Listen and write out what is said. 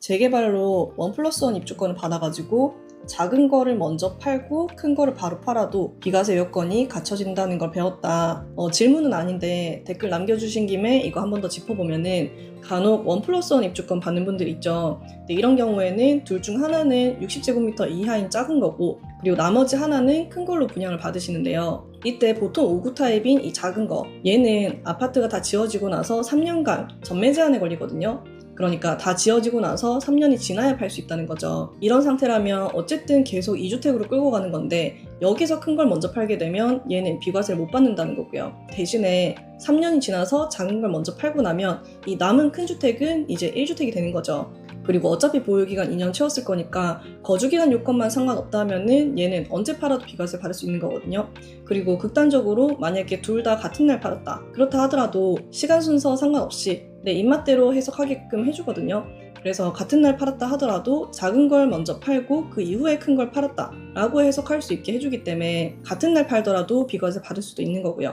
재개발로 원 플러스 원 입주권을 받아가지고 작은 거를 먼저 팔고 큰 거를 바로 팔아도 비과세 요건이 갖춰진다는 걸 배웠다. 어, 질문은 아닌데 댓글 남겨주신 김에 이거 한 번 더 짚어보면은 간혹 원 플러스 원 입주권 받는 분들 있죠. 근데 이런 경우에는 둘 중 하나는 60제곱미터 이하인 작은 거고 그리고 나머지 하나는 큰 걸로 분양을 받으시는데요. 이때 보통 5구 타입인 이 작은 거 얘는 아파트가 다 지어지고 나서 3년간 전매 제한에 걸리거든요. 그러니까 다 지어지고 나서 3년이 지나야 팔 수 있다는 거죠. 이런 상태라면 어쨌든 계속 2주택으로 끌고 가는 건데 여기서 큰 걸 먼저 팔게 되면 얘는 비과세를 못 받는다는 거고요. 대신에 3년이 지나서 작은 걸 먼저 팔고 나면 이 남은 큰 주택은 이제 1주택이 되는 거죠. 그리고 어차피 보유기간 2년 채웠을 거니까 거주기간 요건만 상관없다면은 얘는 언제 팔아도 비과세 받을 수 있는 거거든요. 그리고 극단적으로 만약에 둘 다 같은 날 팔았다. 그렇다 하더라도 시간 순서 상관없이 내 입맛대로 해석하게끔 해주거든요. 그래서 같은 날 팔았다 하더라도 작은 걸 먼저 팔고 그 이후에 큰 걸 팔았다 라고 해석할 수 있게 해주기 때문에 같은 날 팔더라도 비과세 받을 수도 있는 거고요.